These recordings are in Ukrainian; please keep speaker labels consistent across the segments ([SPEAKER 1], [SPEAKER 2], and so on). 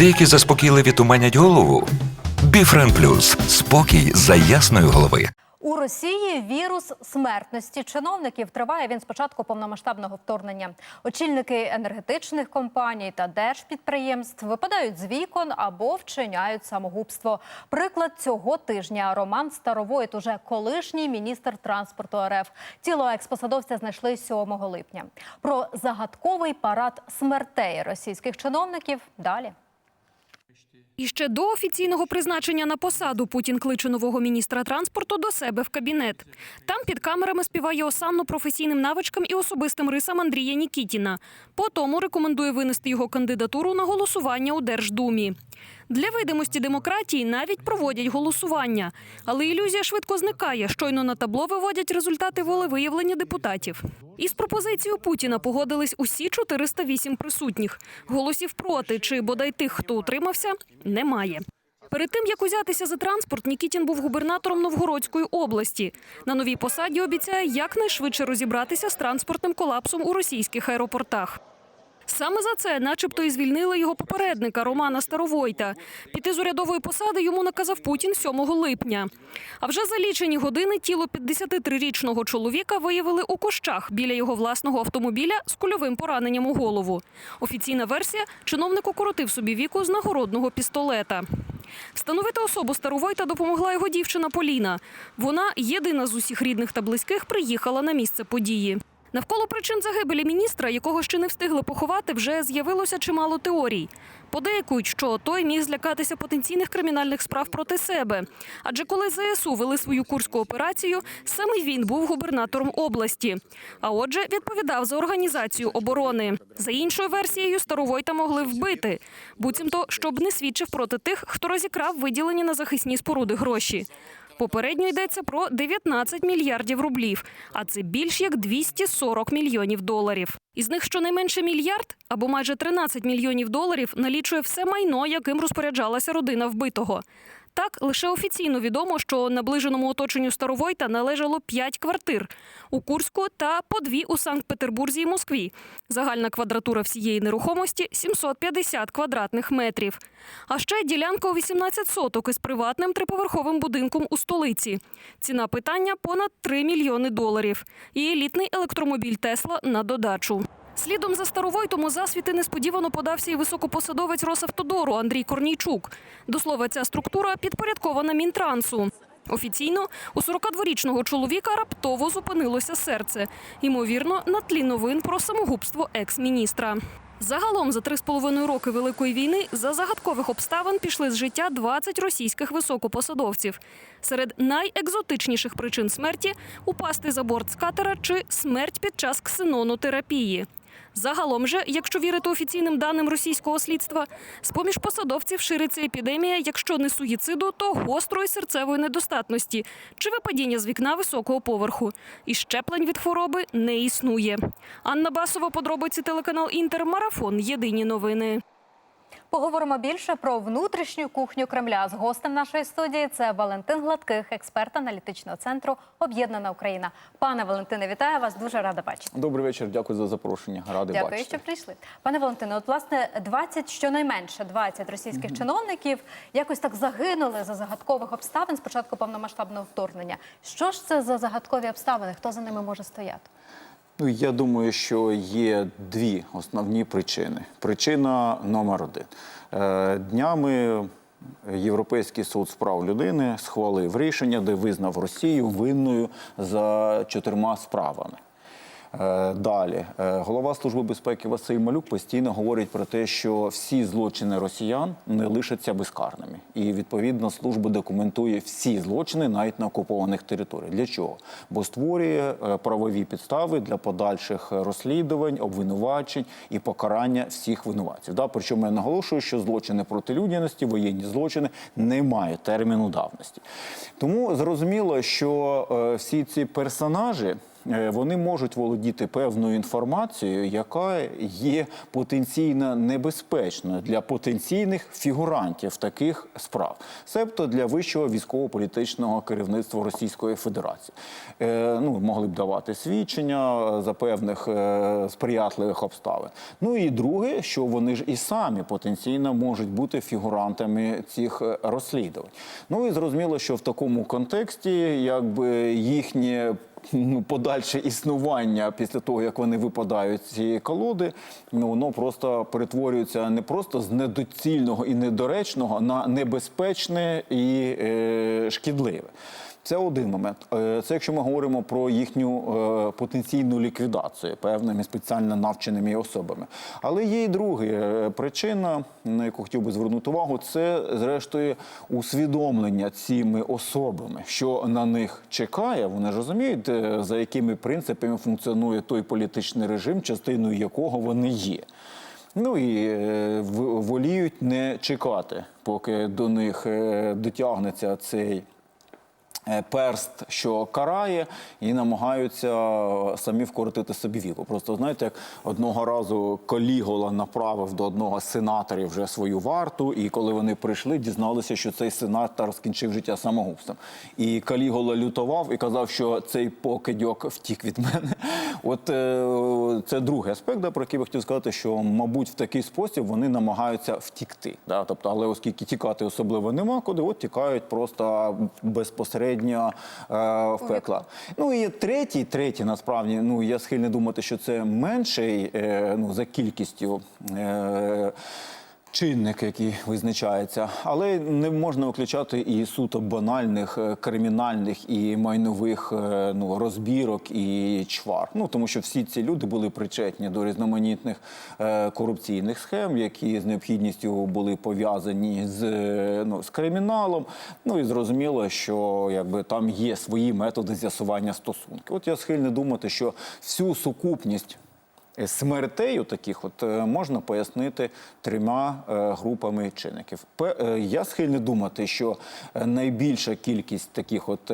[SPEAKER 1] Деякі заспокійливі туманять голову. Біфрен Плюс спокій за ясної голови.
[SPEAKER 2] У Росії вірус смертності чиновників триває він з початку повномасштабного вторгнення. Очільники енергетичних компаній та держпідприємств випадають з вікон або вчиняють самогубство. Приклад цього тижня Роман Старовойт, уже колишній міністр транспорту РФ. Тіло експосадовця знайшли 7 липня. Про загадковий парад смертей російських чиновників далі.
[SPEAKER 3] І ще до офіційного призначення на посаду Путін кличе нового міністра транспорту до себе в кабінет. Там під камерами співає осанну професійним навичкам і особистим рисам Андрія Нікітіна. Потому рекомендує винести його кандидатуру на голосування у Держдумі. Для видимості демократії навіть проводять голосування, але ілюзія швидко зникає. Щойно на табло виводять результати волевиявлення депутатів. Із пропозицією Путіна погодились усі 408 присутніх. Голосів проти чи бодай тих, хто утримався, немає. Перед тим як узятися за транспорт, Нікітін був губернатором Новгородської області. На новій посаді обіцяє якнайшвидше розібратися з транспортним колапсом у російських аеропортах. Саме за це, начебто, і звільнили його попередника Романа Старовойта. Піти з урядової посади йому наказав Путін 7 липня. А вже за лічені години тіло 53-річного чоловіка виявили у кущах біля його власного автомобіля з кульовим пораненням у голову. Офіційна версія – чиновник укоротив собі віку з нагородного пістолета. Встановити особу Старовойта допомогла його дівчина Поліна. Вона, єдина з усіх рідних та близьких, приїхала на місце події. Навколо причин загибелі міністра, якого ще не встигли поховати, вже з'явилося чимало теорій. Подейкують, що той міг злякатися потенційних кримінальних справ проти себе. Адже коли ЗСУ вели свою курську операцію, саме він був губернатором області. А отже, відповідав за організацію оборони. За іншою версією, Старовойта могли вбити, буцімто, щоб не свідчив проти тих, хто розікрав виділені на захисні споруди гроші. Попередньо йдеться про 19 мільярдів рублів, а це більш як 240 мільйонів доларів. Із них щонайменше мільярд або майже 13 мільйонів доларів налічує все майно, яким розпоряджалася родина вбитого. Так, лише офіційно відомо, що наближеному оточенню Старовойта належало 5 квартир у Курську та по дві у Санкт-Петербурзі і Москві. Загальна квадратура всієї нерухомості 750 квадратних метрів. А ще ділянка у 18 соток із приватним триповерховим будинком у столиці. Ціна питання понад 3 мільйони доларів. І елітний електромобіль Тесла на додачу. Слідом за Старовойтом засвіти несподівано подався і високопосадовець Росавтодору Андрій Корнійчук. До слова, ця структура підпорядкована Мінтрансу. Офіційно у 42-річного чоловіка раптово зупинилося серце. Ймовірно, на тлі новин про самогубство екс-міністра. Загалом за три з половиною роки Великої війни за загадкових обставин пішли з життя 20 російських високопосадовців. Серед найекзотичніших причин смерті упасти за борт з катера чи смерть під час ксенонотерапії. Загалом же, якщо вірити офіційним даним російського слідства, з-поміж посадовців шириться епідемія, якщо не суїциду, то гострої серцевої недостатності чи випадіння з вікна високого поверху. І щеплень від хвороби не існує. Анна Басова, подробиці телеканал Інтер, марафон. Єдині новини.
[SPEAKER 2] Поговоримо більше про внутрішню кухню Кремля з гостем нашої студії. Це Валентин Гладких, експерт аналітичного центру Об'єднана Україна. Пане Валентине, вітаю вас. Дуже рада бачити.
[SPEAKER 4] Добрий вечір, дякую за запрошення. Радий
[SPEAKER 2] Дякую,
[SPEAKER 4] бачити.
[SPEAKER 2] що прийшли. Пане Валентине, от власне 20, щонайменше 20 російських чиновників якось так загинули за загадкових обставин з початку повномасштабного вторгнення. Що ж це за загадкові обставини? Хто за ними може стояти?
[SPEAKER 4] Ну я думаю, що є дві основні причини. Причина номер один. Е, Днями Європейський суд з прав людини схвалив рішення, де визнав Росію винною за чотирма справами. Е, Далі Е, голова служби безпеки Василь Малюк постійно говорить про те, що всі злочини росіян не лишаться безкарними, і відповідно служба документує всі злочини навіть на окупованих територіях. Для чого? Бо створює е, правові підстави для подальших розслідувань, обвинувачень і покарання всіх винуватців. Да? Причому я наголошую, що злочини проти людяності, воєнні злочини не мають терміну давності. Тому зрозуміло, що всі ці персонажі вони можуть володіти певною інформацією, яка є потенційно небезпечною для потенційних фігурантів таких справ, себто для вищого військово-політичного керівництва Російської Федерації. Е, ну, могли б давати свідчення е, за певних е, сприятливих обставин. Ну і друге, що вони ж і самі потенційно можуть бути фігурантами цих е, розслідувань. Ну і зрозуміло, що в такому контексті якби їхнє ну, подальше існування після того, як вони випадають з цієї колоди, ну воно просто перетворюється не просто з недоцільного і недоречного на небезпечне і е, шкідливе. Це один момент. Е, Це якщо ми говоримо про їхню е, потенційну ліквідацію певними спеціально навченими особами. Але є і друга е, причина, на яку хотів би звернути увагу, це зрештою усвідомлення цими особами, що на них чекає. Вони ж розуміють, за якими принципами функціонує той політичний режим, частиною якого вони є. Ну і воліють не чекати, поки до них дотягнеться цей перст, що карає, і намагаються самі вкоротити собі віку. Просто знаєте, як одного разу Колігола направив до одного з сенаторів вже свою варту, і коли вони прийшли, дізналися, що цей сенатор скінчив життя самогубством. І Калігола лютував і казав, що цей покидьок втік від мене. От е, це другий аспект, да, про який би хотів сказати, що, мабуть, в такий спосіб вони намагаються втікти. Да? Тобто, але оскільки тікати особливо нема куди, от тікають просто безпосередньо е, в пекла. Ну і третій, третій, насправді, ну я схильний думати, що це менший е, ну, за кількістю. Е, чинник, який визначається, але не можна виключати і суто банальних е, кримінальних і майнових е, ну, розбірок і чвар. Ну тому що всі ці люди були причетні до різноманітних е, корупційних схем, які з необхідністю були пов'язані з, ну, з криміналом. Ну і зрозуміло, що якби там є свої методи з'ясування стосунків. От я схильний думати, що всю сукупність. Е, Смертею таких от е, можна пояснити трьома е, групами чинників. Я схильний думати, що найбільша кількість таких от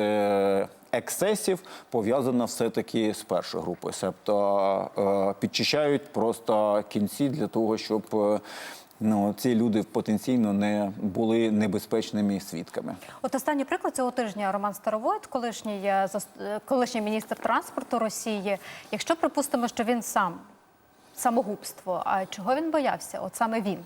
[SPEAKER 4] Ексесів пов'язана все-таки з першою групою, себто підчищають просто кінці для того, щоб ну, ці люди потенційно не були небезпечними свідками.
[SPEAKER 2] От останній приклад цього тижня Роман Старовойт, колишній, е, е, колишній міністр транспорту Росії. Якщо припустимо, що він сам самогубство, а чого він боявся? От саме він.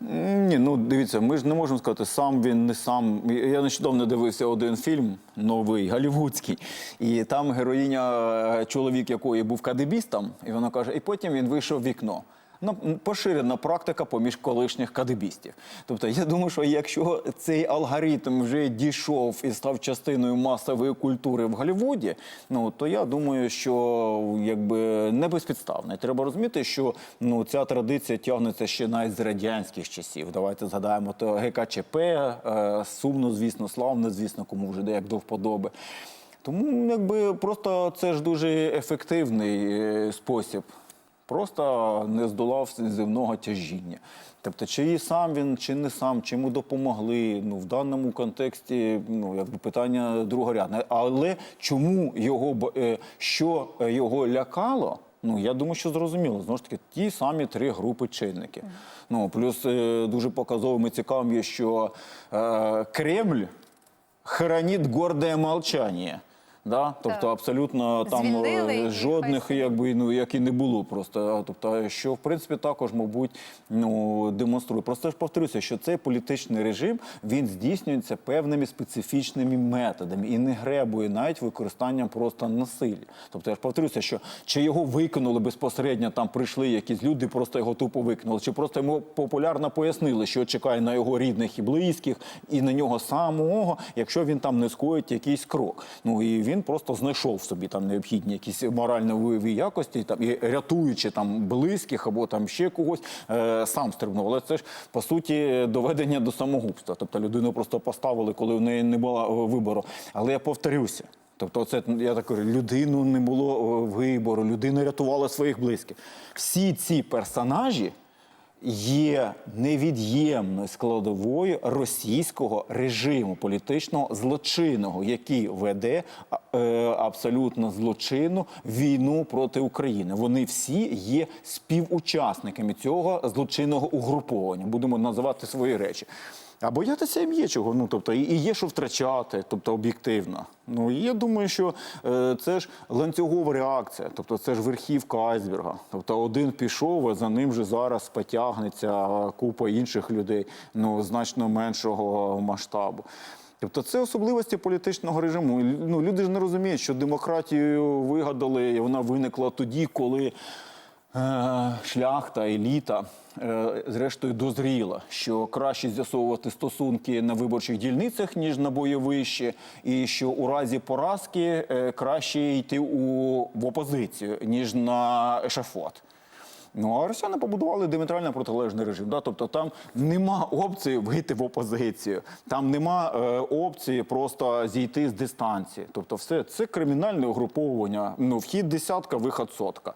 [SPEAKER 4] Ні, ну дивіться, ми ж не можемо сказати, сам він не сам. Я нещодавно дивився один фільм новий, голівудський, і там героїня, е, чоловік якої був кадебістом, і вона каже, і потім він вийшов в вікно. Ну, поширена практика поміж колишніх кадебістів. Тобто, я думаю, що якщо цей алгоритм вже дійшов і став частиною масової культури в Голлівуді, ну то я думаю, що якби не безпідставно. Треба розуміти, що ну ця традиція тягнеться ще навіть з радянських часів. Давайте згадаємо то ГКЧП, е, сумно, звісно, славно, звісно, кому вже де як до вподоби. Тому якби просто це ж дуже ефективний е, спосіб. Просто не здолав земного тяжіння. Тобто, чи сам він, чи не сам, чи йому допомогли. Ну, в даному контексті ну, якби питання другорядне. Але чому його е, що його лякало? Ну, я думаю, що зрозуміло. Знову ж таки, ті самі три групи чинники. Ну, плюс е, дуже показовим і цікавим є, що е, Кремль хранить гордое молчание. Да? Тобто абсолютно там
[SPEAKER 2] Звільнили
[SPEAKER 4] е,
[SPEAKER 2] і
[SPEAKER 4] жодних якби ну як і не було просто. Тобто, що в принципі також, мабуть, ну демонструє. Просто ж повторюся, що цей політичний режим він здійснюється певними специфічними методами і не гребує навіть використанням просто насилля. Тобто я ж повторюся, що чи його викинули безпосередньо, там прийшли якісь люди, просто його тупо викинули, чи просто йому популярно пояснили, що чекає на його рідних і близьких, і на нього самого, якщо він там не скоїть якийсь крок. Ну і він просто знайшов собі там необхідні якісь морально-войові якості, там і рятуючи там близьких або там ще когось, е, сам стрибнув. Але це ж по суті доведення до самогубства. Тобто людину просто поставили, коли в неї не було е, вибору. Але я повторюся. Тобто, це я так кажу, людину не було е, вибору, людина рятувала своїх близьких. Всі ці персонажі є невід'ємною складовою російського режиму політичного злочинного, який веде е, абсолютно злочинну війну проти України. Вони всі є співучасниками цього злочинного угруповання. Будемо називати свої речі. А боятися їм є чого. Ну тобто і є що втрачати, тобто об'єктивно. Ну я думаю, що е, це ж ланцюгова реакція, тобто це ж верхівка айсберга. Тобто один пішов, а за ним же зараз потягнеться купа інших людей, ну значно меншого масштабу. Тобто це особливості політичного режиму. Ну, люди ж не розуміють, що демократію вигадали, і вона виникла тоді, коли шляхта, еліта, е, зрештою, дозріла, що краще з'ясовувати стосунки на виборчих дільницях, ніж на бойовищі, і що у разі поразки е, краще йти у, в опозицію, ніж на ешафот. Ну, а росіяни побудували діаметрально протилежний режим. Да? Тобто там нема опції вийти в опозицію, там нема е, опції просто зійти з дистанції. Тобто, все це кримінальне угруповування. Ну, вхід десятка, виход сотка.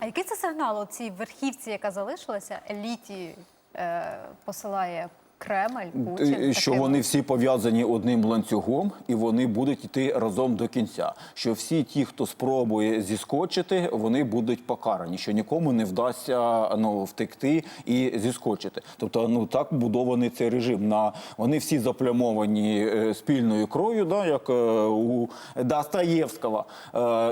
[SPEAKER 2] А який це сигнал у цій верхівці, яка залишилася, еліті е, посилає Кремль, Путін?
[SPEAKER 4] Е, Що
[SPEAKER 2] такими?
[SPEAKER 4] вони всі пов'язані одним ланцюгом, і вони будуть йти разом до кінця. Що всі ті, хто спробує зіскочити, вони будуть покарані. Що нікому не вдасться ну, втекти і зіскочити. Тобто, ну так будований цей режим. На вони всі заплямовані е, спільною кров'ю, да, як е, у Достоєвського.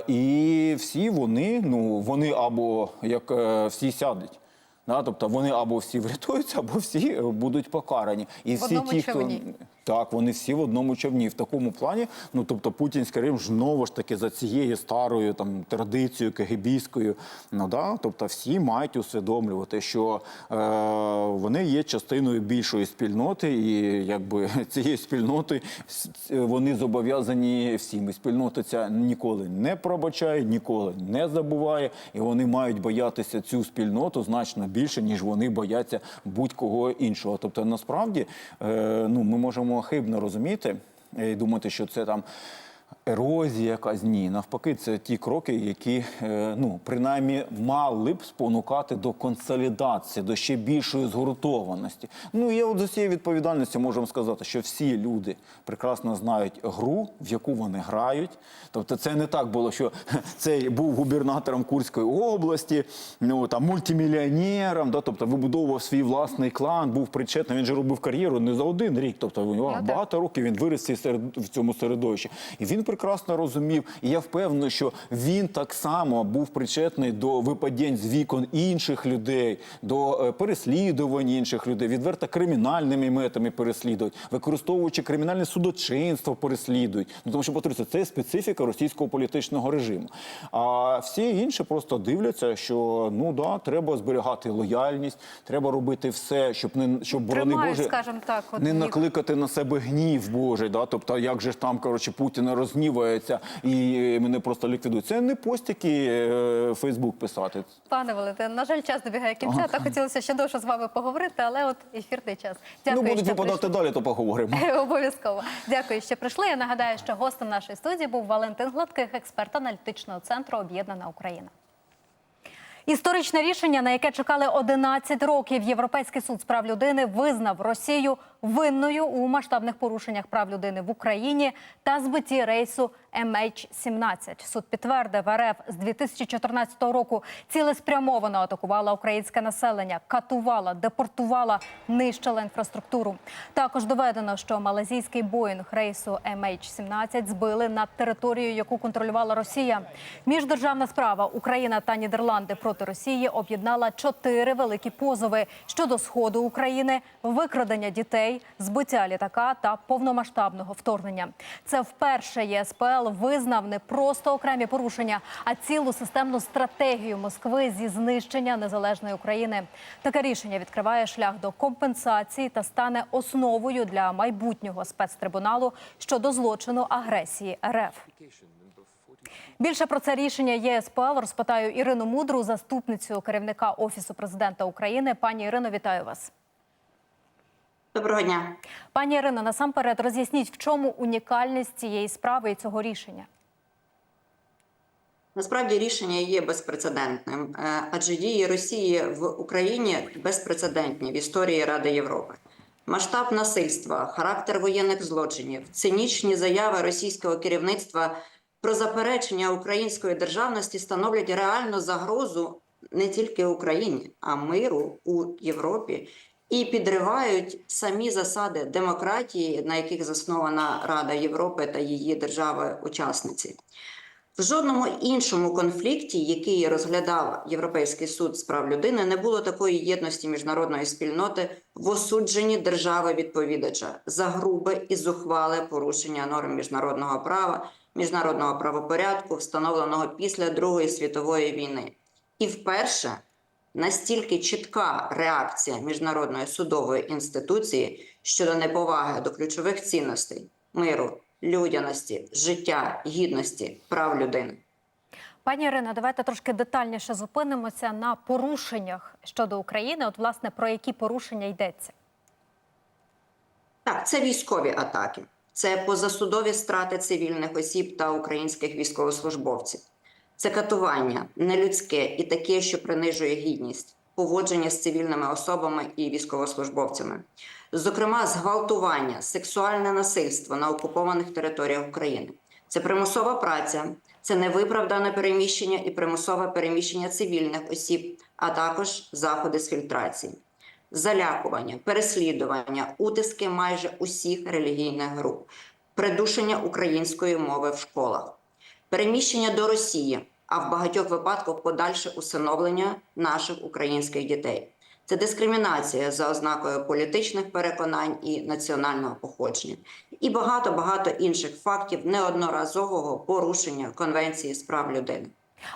[SPEAKER 4] І всі вони, ну вони або як всі сядуть. Да, тобто вони або всі врятуються, або всі е, будуть покарані. І всі ті, хто
[SPEAKER 2] човні.
[SPEAKER 4] Так, вони всі в одному човні. В такому плані, ну тобто путінський Рим знову ж таки за цією старою там традицією кегебійською. Ну да, тобто всі мають усвідомлювати, що е, вони є частиною більшої спільноти, і якби цієї спільноти вони зобов'язані всім. І спільнота ця ніколи не пробачає, ніколи не забуває, і вони мають боятися цю спільноту значно більше, ніж вони бояться будь-кого іншого. Тобто, насправді, е, ну ми можемо хибно розуміти е, і думати, що це там. Ерозія якась ні, навпаки, це ті кроки, які е, ну принаймні мали б спонукати до консолідації, до ще більшої згуртованості. Ну я от з усією відповідальністю можемо сказати, що всі люди прекрасно знають гру, в яку вони грають. Тобто, це не так було, що цей був губернатором Курської області, ну там мультимільйонером, да, тобто вибудовував свій власний клан, був причетний. Він же робив кар'єру не за один рік. Тобто у нього
[SPEAKER 2] Ну,
[SPEAKER 4] багато років він виріс в цьому середовищі. І він прекрасно розумів. І я впевнений, що він так само був причетний до випадінь з вікон інших людей, до е, переслідувань інших людей, відверто кримінальними метами переслідують, використовуючи кримінальне судочинство, переслідують. Ну тому що повторюся, це специфіка російського політичного режиму. А всі інші просто дивляться, що ну да, треба зберігати лояльність, треба робити все, щоб не щоб борони Боже
[SPEAKER 2] скажімо так, от
[SPEAKER 4] не
[SPEAKER 2] їх.
[SPEAKER 4] накликати на себе гнів Божий. Да? Тобто, як же ж там коротше Путін розгнівається і мене просто ліквідують. Це не постіки е, Фейсбук писати.
[SPEAKER 2] Пане Валентин, на жаль, час добігає кінця. Та хотілося ще довше з вами поговорити, але от ефірний час. Дякую,
[SPEAKER 4] ну будуть
[SPEAKER 2] що
[SPEAKER 4] випадати далі, то поговоримо.
[SPEAKER 2] Обов'язково. Дякую, що прийшли. Я нагадаю, що гостем нашої студії був Валентин Гладких, експерт аналітичного центру Об'єднана Україна. Історичне рішення, на яке чекали 11 років, Європейський суд з прав людини визнав Росію винною у масштабних порушеннях прав людини в Україні та збитті рейсу MH17. Суд підтвердив, РФ з 2014 року цілеспрямовано атакувала українське населення, катувала, депортувала, нищила інфраструктуру. Також доведено, що малазійський боїнг рейсу MH17 збили над територією, яку контролювала Росія. Міждержавна справа Україна та Нідерланди проти Росії об'єднала чотири великі позови щодо сходу України, викрадення дітей, збиття літака та повномасштабного вторгнення. Це вперше ЄСПЛ визнав не просто окремі порушення, а цілу системну стратегію Москви зі знищення незалежної України. Таке рішення відкриває шлях до компенсації та стане основою для майбутнього спецтрибуналу щодо злочину агресії РФ. Більше про це рішення ЄСПЛ розпитаю Ірину Мудру, заступницю керівника Офісу президента України. Пані Ірино, вітаю вас.
[SPEAKER 5] Доброго дня.
[SPEAKER 2] Пані Ірино, насамперед роз'ясніть, в чому унікальність цієї справи і цього рішення.
[SPEAKER 5] Насправді рішення є безпрецедентним, е, адже дії Росії в Україні безпрецедентні в історії Ради Європи. Масштаб насильства, характер воєнних злочинів, цинічні заяви російського керівництва про заперечення української державності становлять реальну загрозу не тільки Україні, а миру у Європі і підривають самі засади демократії, на яких заснована Рада Європи та її держави-учасниці. В жодному іншому конфлікті, який розглядав Європейський суд з прав людини, не було такої єдності міжнародної спільноти в осудженні держави відповідача за грубе і зухвале порушення норм міжнародного права, міжнародного правопорядку, встановленого після Другої світової війни. І вперше настільки чітка реакція міжнародної судової інституції щодо неповаги до ключових цінностей миру, людяності, життя, гідності, прав людини.
[SPEAKER 2] Пані Ірино, давайте трошки детальніше зупинимося на порушеннях щодо України. От, власне, про які порушення йдеться?
[SPEAKER 5] Так, це військові атаки, це позасудові страти цивільних осіб та українських військовослужбовців, це катування нелюдське і таке, що принижує гідність, поводження з цивільними особами і військовослужбовцями, зокрема, зґвалтування, сексуальне насильство на окупованих територіях України. Це примусова праця, це невиправдане переміщення і примусове переміщення цивільних осіб, а також заходи з фільтрації залякування, переслідування, утиски майже усіх релігійних груп, придушення української мови в школах, переміщення до Росії, а в багатьох випадках подальше усиновлення наших українських дітей. Це дискримінація за ознакою політичних переконань і національного походження, і багато багато інших фактів неодноразового порушення Конвенції з прав людини.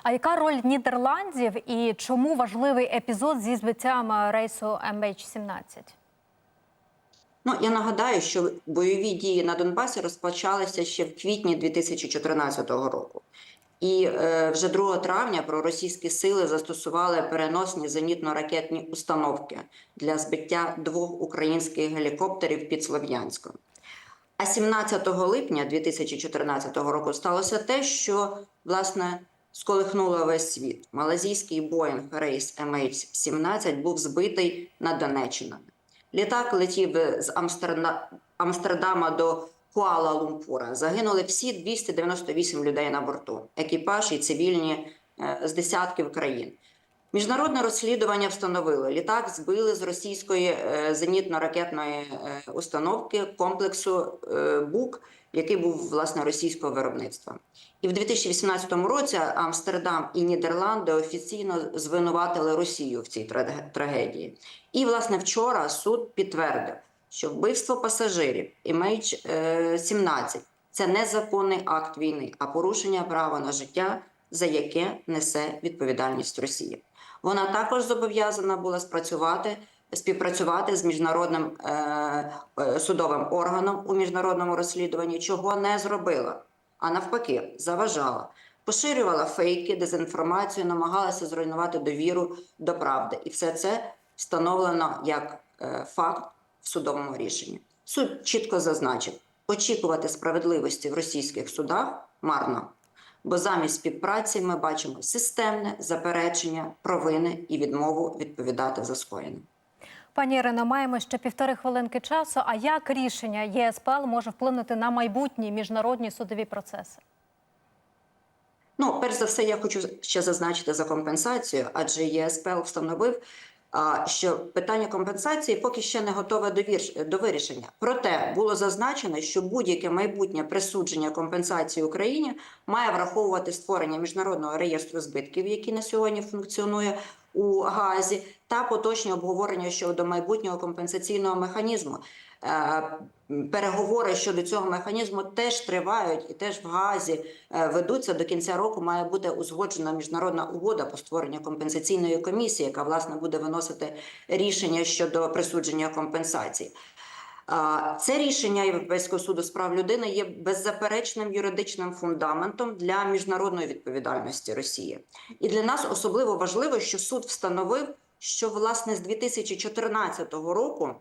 [SPEAKER 2] А яка роль Нідерландів і чому важливий епізод зі збиттям е, рейсу MH17?
[SPEAKER 5] Ну я нагадаю, що бойові дії на Донбасі розпочалися ще в квітні 2014 року. І е, вже 2 травня проросійські сили застосували переносні зенітно-ракетні установки для збиття двох українських гелікоптерів під Слов'янськом. А 17 липня 2014 року сталося те, що власне сколихнуло весь світ. Малазійський Боїнг рейс MH17 був збитий на Донеччиною. Літак летів з Амстерда... Амстердама до Куала-Лумпура. Загинули всі 298 людей на борту, екіпаж і цивільні е, з десятків країн. Міжнародне розслідування встановило, літак збили з російської е, зенітно-ракетної е, установки комплексу е, БУК, який був власне російського виробництва. І в 2018 році Амстердам і Нідерланди офіційно звинуватили Росію в цій трагедії. І власне вчора суд підтвердив, що вбивство пасажирів MH17 – це незаконний акт війни, а порушення права на життя, за яке несе відповідальність Росія. Вона також зобов'язана була спрацювати. Співпрацювати з міжнародним е, е, судовим органом у міжнародному розслідуванні, чого не зробила, а навпаки, заважала, поширювала фейки, дезінформацію, намагалася зруйнувати довіру до правди. І все це встановлено як е, факт в судовому рішенні. Суд чітко зазначив, очікувати справедливості в російських судах марно. Бо замість співпраці ми бачимо системне заперечення провини і відмову відповідати за скоєне.
[SPEAKER 2] Пані Ірино, маємо ще півтори хвилинки часу. А як рішення ЄСПЛ може вплинути на майбутні міжнародні судові процеси?
[SPEAKER 5] Ну, перш за все, я хочу ще зазначити за компенсацію, адже ЄСПЛ встановив, що питання компенсації поки ще не готове до вір- до вирішення. Проте було зазначено, що будь-яке майбутнє присудження компенсації Україні має враховувати створення міжнародного реєстру збитків, який на сьогодні функціонує у ГАЗі, та поточні обговорення щодо майбутнього компенсаційного механізму. Е, Переговори щодо цього механізму теж тривають і теж в Гаазі е, ведуться до кінця року. Має бути узгоджена міжнародна угода по створенню компенсаційної комісії, яка власне буде виносити рішення щодо присудження компенсацій. Це рішення Європейського суду з прав людини є беззаперечним юридичним фундаментом для міжнародної відповідальності Росії. І для нас особливо важливо, що суд встановив, що власне з 2014 року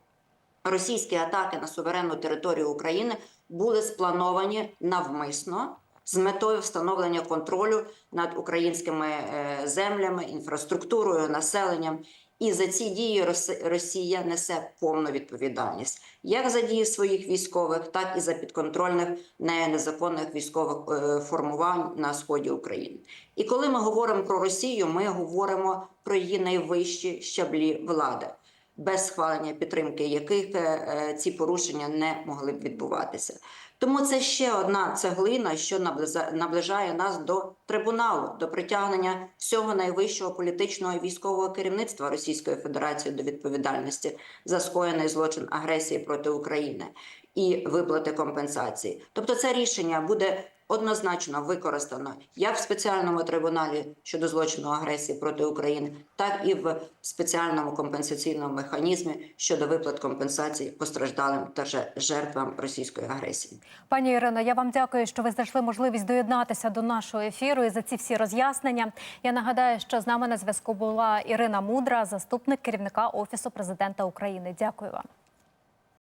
[SPEAKER 5] російські атаки на суверенну територію України були сплановані навмисно з метою встановлення контролю над українськими е, землями, інфраструктурою, населенням. І за ці дії Рос- Росія несе повну відповідальність як за дії своїх військових, так і за підконтрольних незаконних військових е, формувань на сході України. І коли ми говоримо про Росію, ми говоримо про її найвищі щаблі влади, без схвалення підтримки яких е, е, ці порушення не могли б відбуватися. Тому це ще одна цеглина, що наближає нас до трибуналу, до притягнення всього найвищого політичного і військового керівництва Російської Федерації до відповідальності за скоєний злочин агресії проти України і виплати компенсації. Тобто, це рішення буде однозначно використано як в спеціальному трибуналі щодо злочину агресії проти України, так і в спеціальному компенсаційному механізмі щодо виплат компенсацій постраждалим та жертвам російської агресії.
[SPEAKER 2] Пані Ірино, я вам дякую, що ви знайшли можливість доєднатися до нашого ефіру і за ці всі роз'яснення. Я нагадаю, що з нами на зв'язку була Ірина Мудра, заступник керівника офісу президента України. Дякую вам.